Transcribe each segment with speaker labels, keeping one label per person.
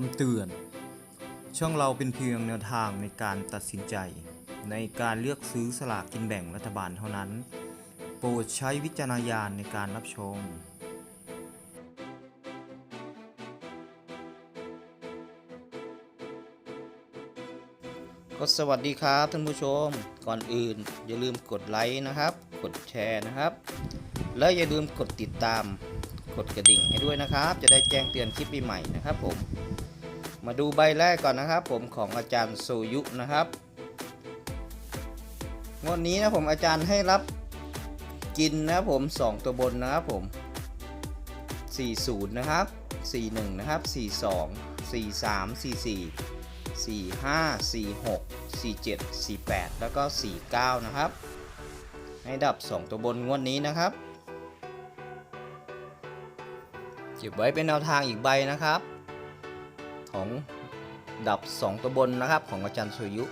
Speaker 1: คำเตือน ช่องเราเป็นเพียงแนวทางในการตัดสินใจ ในการเลือกซื้อสลากกินแบ่งรัฐบาลเท่านั้น โปรดใช้วิจารณญาณในการรับชม ก็สวัสดีครับท่านผู้ชม ก่อนอื่นอย่าลืมกดไลค์นะครับ กดแชร์นะครับ และอย่าลืมกดติดตามกดกระดิ่งให้ด้วยนะครับ จะได้แจ้งเตือนคลิปใหม่นะครับผม มาดูใบแรกก่อนนะครับ ผมของอาจารย์โซยุนะครับงวดนี้นะผมอาจารย์ให้รับกินนะผม 2 ตัวบนนะครับผม 40 นะครับ 41 นะครับ 42 43 44 45 46 47 48 แล้วก็ 49 นะครับ ให้ดับ 2 ตัวบนงวดนี้นะครับเก็บไว้เป็นแนวทางอีกใบนะครับ ของดับ 2 ตัวบนนะครับของอาจารย์สุยุ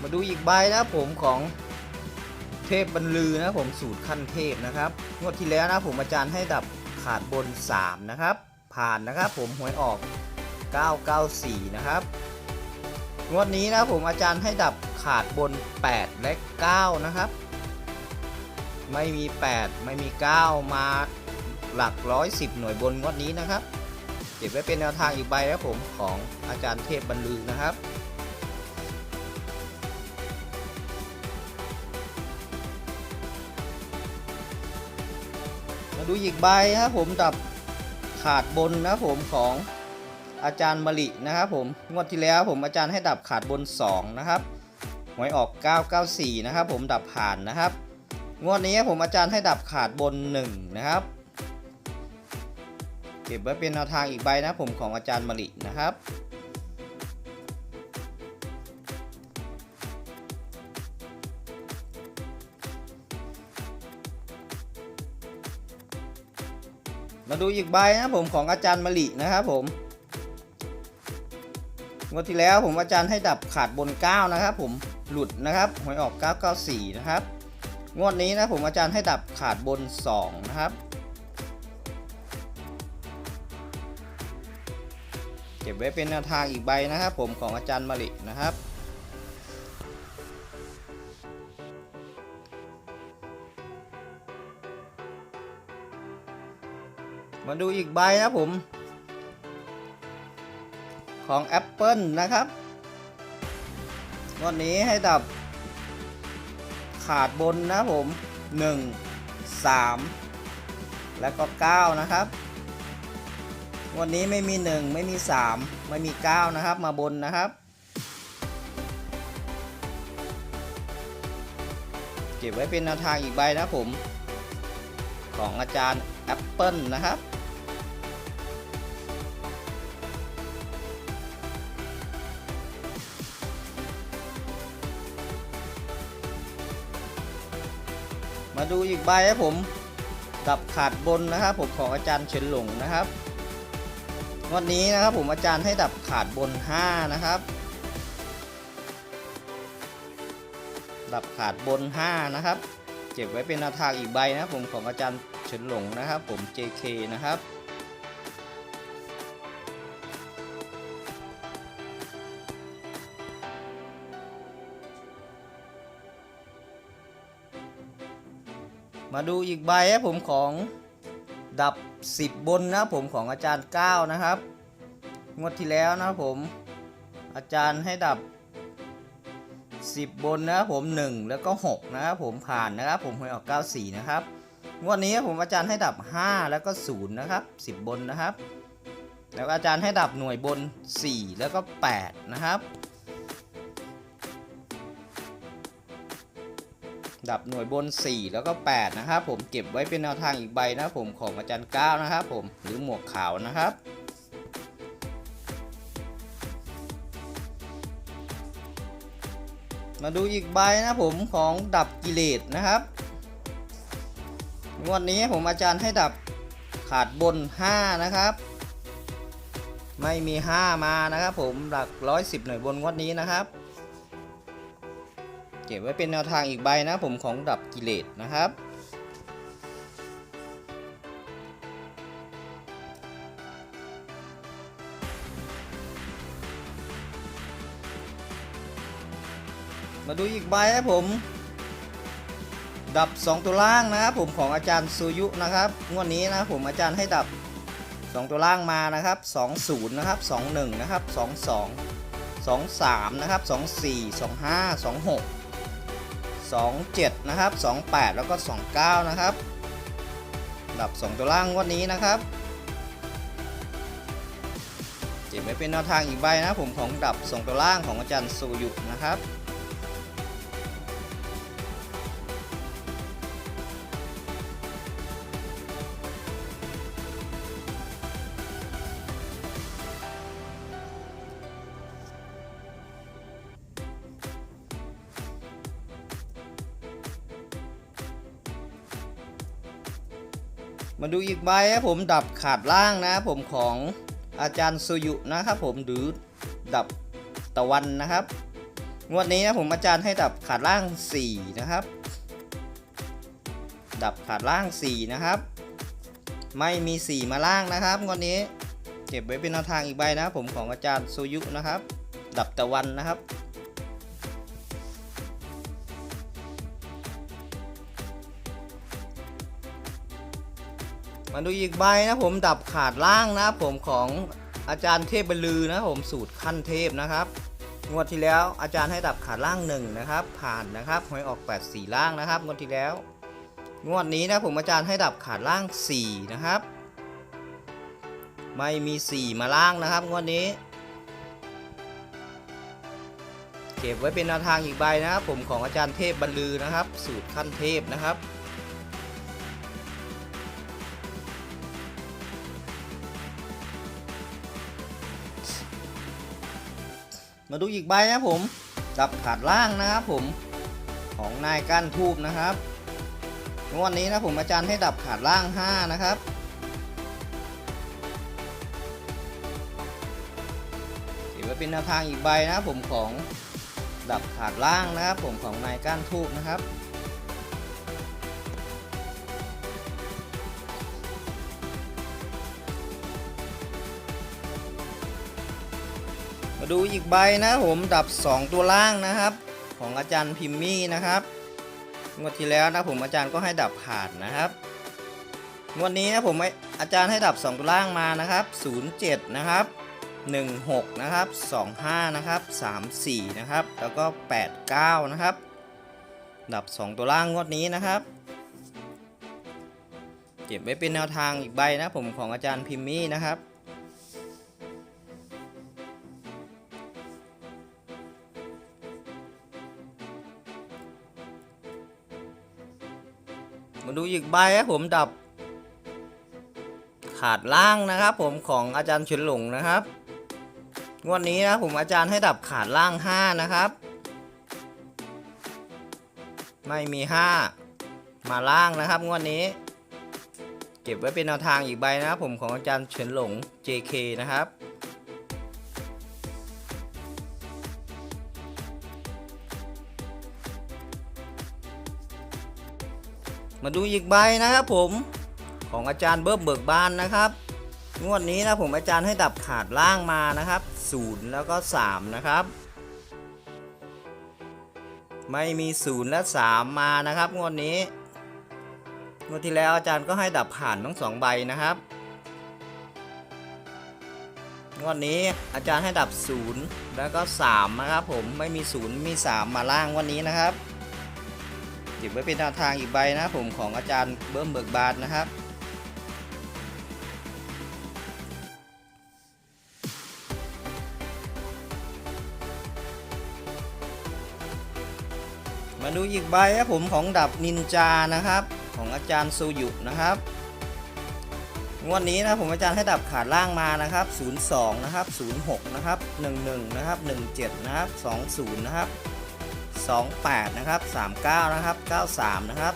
Speaker 1: มาดูอีกใบนะผมของเทพบรรลือนะผมสูตรขั้นเทพนะครับงวดที่แล้วนะผมอาจารย์ให้ดับขาดบน 3 นะครับ ผ่านนะครับผมหวยออก 994 นะครับงวดนี้นะผมอาจารย์ให้ดับขาดบน 8 และ 9 นะครับ ไม่มี 8 ไม่มี 9 มาหลัก110หน่วยบนงวดนี้นะครับ เก็บไว้เป็นแนวทางอีกใบนะครับผมของอาจารย์เทพบรรลือนะครับมาดูอีกใบนะครับผมดับขาดบนนะผมของอาจารย์มลินะครับผมงวดที่แล้วผมอาจารย์ให้ดับขาดบน 2 นะครับหวยออก 994 นะครับผมดับผ่านนะครับ งวดนี้ผมอาจารย์ให้ดับขาดบน 1 นะครับ เก็บไว้เป็นแนวทางอีกใบนะผมของอาจารย์มลินะครับ มาดูอีกใบนะผมของอาจารย์มลินะครับผมงวดที่แล้วผมอาจารย์ให้ดับขาดบน 9 นะครับ ผมหลุดนะครับหวยออก 994 นะครับ งวดนี้นะผมอาจารย์ให้ดับขาดบน 2 นะครับ เก็บไว้เป็นแนวทางอีกใบนะครับผมของอาจารย์มลินะครับมาดูอีกใบนะผม ของ Apple นะครับ วันนี้ให้ดับ ขาดบนนะผม 1 3 แล้วก็ 9 นะครับ วันนี้ไม่มี 1 ไม่มี 3 ไม่มี 9 นะครับ มาบนนะครับ เก็บไว้เป็นแนวทางอีกใบนะผม ของอาจารย์ Apple นะครับ มาดูอีกใบครับผมดับขาดบนนะครับ ผมของอาจารย์เฉินหลงนะครับ วันนี้นะครับผมอาจารย์ให้ดับขาดบน 5 นะครับ ดับขาดบน 5 นะครับ เก็บไว้เป็นแนวทางอีกใบนะครับผมของอาจารย์เฉินหลงนะครับ ผม JK นะครับ มาดูอีกใบครับผมของดับ 10 บนนะผมของอาจารย์ 9 นะครับ งวดที่แล้วนะครับผมอาจารย์ให้ดับ 10 บนนะครับผม 1 แล้วก็ 6 นะครับผมผ่านนะครับผมหวยออก94 นะครับ งวดนี้ผมอาจารย์ให้ดับ 5 แล้วก็ 0 นะครับ 10 บนนะครับ แล้วอาจารย์ให้ดับหน่วยบน 4 แล้วก็ 8 นะครับ ดับหน่วยบน 4 แล้วก็ 8 นะครับผมเก็บไว้เป็นแนวทางอีกใบนะครับผมของอาจารย์9นะครับผมหรือหมวกขาวนะครับมาดูอีกใบนะผมของดับกิเลสนะครับงวดนี้ผมอาจารย์ให้ดับขาดบน 5 นะครับ ไม่มี 5 มานะครับผมหลัก 110 หน่วยบนงวดนี้นะครับ เก็บไว้เป็นแนวทางอีกใบนะผมของดับกิเลสนะครับมาดูอีกใบนะผม ดับ 2 ตัวล่างนะครับผมของอาจารย์ซูยุนะครับงวดนี้นะผมอาจารย์ให้ดับ 2 ตัวล่างมานะครับ20นะครับ21นะครับ22 23นะครับ24 25 26 27 นะครับ 28 แล้วก็ 29 นะครับดับ 2 ตัวล่างงวดนี้นะครับเก็บไว้เป็นแนวทางอีกใบนะผมของดับ 2 ตัวล่างของอาจารย์สุยุนะครับ มาดูอีกใบครับผมดับขาดล่างนะครับผมของอาจารย์สุยุนะครับผมหรือดับตะวันนะครับ งวดนี้นะผมอาจารย์ให้ดับขาดล่าง 4 นะครับ ดับขาดล่าง 4 นะครับ ไม่มี 4 มาล่างนะครับ งวดนี้เก็บไว้เป็นแนวทางอีกใบนะครับผมของอาจารย์สุยุนะครับ ดับตะวันนะครับ มาดูอีกใบนะผมดับขาดล่างนะผมของอาจารย์เทพบรรลือนะผมสูตรขั้นเทพนะครับงวดที่แล้วอาจารย์ให้ดับขาดล่างหนึ่งนะครับ ผ่านนะครับหวยออก 8 4 ล่างนะครับงวดที่แล้ว งวดนี้นะผมอาจารย์ให้ดับขาดล่าง 4 นะครับ ไม่มี 4 มาล่างนะครับ งวดนี้ เก็บไว้เป็นแนวทางอีกใบนะครับ ผมของอาจารย์เทพบรรลือนะครับ สูตรขั้นเทพนะครับ มาดูอีกใบนะผมดับขาดล่างนะครับผมของนายก้านทูบนะครับงวดนี้นะผมอาจารย์ให้ดับขาดล่าง 5 นะครับ ถือว่าเป็นแนวทางอีกใบนะผมของดับขาดล่างนะครับผมของนายก้านทูบนะครับ ดูอีกใบนะผมดับ 2 ตัวล่างนะครับ ของอาจารย์พิมมี่นะครับงวดที่แล้วนะผมอาจารย์ก็ให้ดับผ่านนะครับงวดนี้นะผมอาจารย์ให้ดับ 2 ตัวล่างมานะครับ 07 นะครับ 16 นะครับ 25 นะครับ 34 นะครับ แล้วก็ 89 นะครับ ดับ 2 ตัวล่างงวดนี้นะครับเก็บไว้เป็นแนวทางอีกใบนะผมของอาจารย์พิมมี่นะครับ มาดูอีกใบครับผมดับ ขาดล่างนะครับ ผมของอาจารย์เฉินหลงนะครับงวดนี้นะผมอาจารย์ให้ดับขาดล่าง 5 นะครับ ไม่มี 5 มาล่างนะครับงวดนี้ เก็บไว้เป็นแนวทางอีกใบนะครับผมของอาจารย์เฉินหลง JK นะครับ มาดูอีกใบนะครับผมของอาจารย์เบิ้มเบิกบานนะครับงวดนี้นะผมอาจารย์ให้ดับขาดล่างมานะครับ0แล้วก็ 3 นะครับ ไม่มี0และ 3 มานะครับงวดนี้งวดที่แล้วอาจารย์ก็ให้ดับผ่านทั้งสองใบนะครับงวดนี้อาจารย์ให้ดับ 0 แล้วก็ 3 นะครับผมไม่มี 0 มี 3 มาล่างวันนี้นะครับ เก็บไว้เป็นแนวทางอีกใบนะผมของอาจารย์เบิ้มเบิกบานนะครับมาดูอีกใบครับผมของดับนินจานะครับ ของอาจารย์ซูยุนะครับงวดนี้นะผมอาจารย์ให้ดับขาดล่างมานะครับ 02 นะครับ 06 นะครับ 11 นะครับ 17 นะครับ 20 นะครับ 28 นะครับ 39 นะครับ 93 นะครับ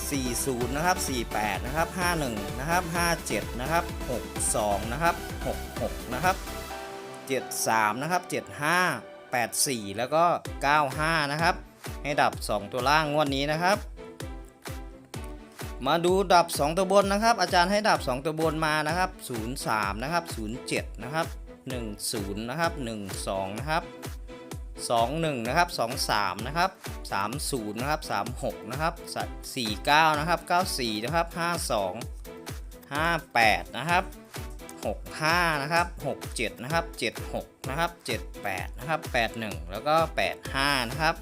Speaker 1: 40 นะครับ 48 นะครับ 51 นะครับ 57 นะครับ 62 นะครับ 66 นะครับ 73 นะครับ 75 84 แล้วก็ 95 นะครับ ให้ดับ 2 ตัวล่างงวดนี้นะครับ มาดูดับ 2 ตัวบนนะครับ อาจารย์ให้ดับ 2 ตัวบนมานะครับ 03 นะครับ 07 นะครับ 10 นะครับ 12 นะครับ 21 นะครับ 23 นะครับ 30 นะครับ 36 นะครับ 49 นะครับ 94 นะครับ 52 58 นะครับ 65 นะครับ 67 นะครับ 76 นะครับ 78 นะครับ 81 แล้วก็ 85 นะครับ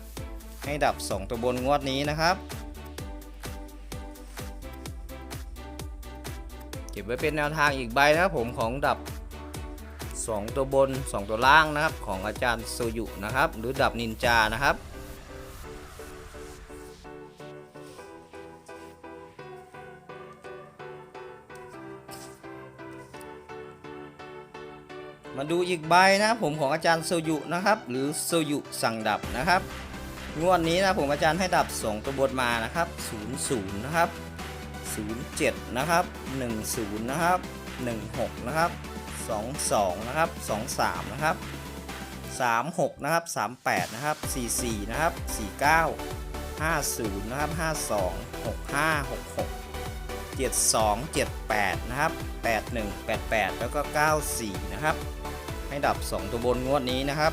Speaker 1: ให้ดับ 2 ตัวบนงวดนี้นะครับเก็บไว้เป็นแนวทางอีกใบนะครับผมของดับ 2 ตัวบน 2 ตัวล่างนะครับของอาจารย์โซยุนะครับหรือดับนินจานะครับมาดูอีกใบนะครับผมของอาจารย์โซยุนะครับหรือโซยุสั่งดับนะครับงวดนี้นะผมอาจารย์ให้ดับ 2 ตัวบนมานะครับ00นะครับ07นะครับ10นะครับ16นะครับ 22 นะครับ 23 นะครับ 36 นะครับ 38 นะครับ 44 นะครับ 49 50 นะครับ 52 65 66 72 78 นะครับ 81 88 แล้วก็ 94 นะครับ ให้ดับ 2 ตัวบนงวดนี้นะครับ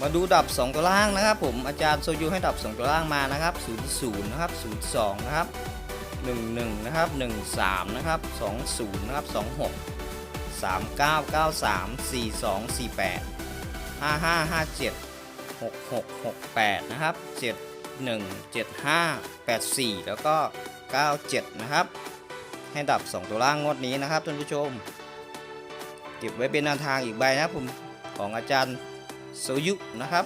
Speaker 1: มาดูดับ 2 ตัวล่างนะครับ ผมอาจารย์โซยูให้ดับ 2 ตัวล่างมานะครับ 00 นะครับ 02 นะครับ 11 นะครับ 13 นะครับ 20 นะครับ 26 39 93 42 48 55 57 66 68 นะครับ 71 75 84 แล้วก็ 97 นะครับ ให้ดับ 2 ตัวล่างงวดนี้นะครับท่านผู้ชม เก็บไว้เป็นแนวทางอีกใบนะครับผมของอาจารย์โซยุนะครับ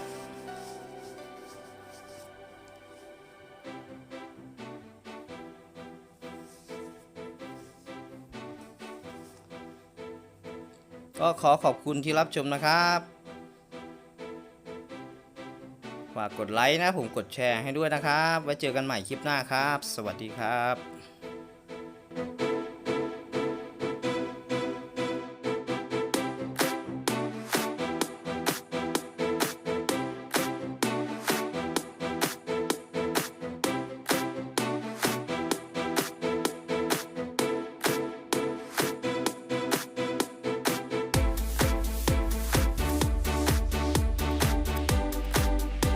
Speaker 1: ก็ขอขอบคุณที่รับชมนะครับฝากกดไลค์นะผมกดแชร์ให้ด้วยนะครับ ไว้เจอกันใหม่คลิปหน้าครับ สวัสดีครับ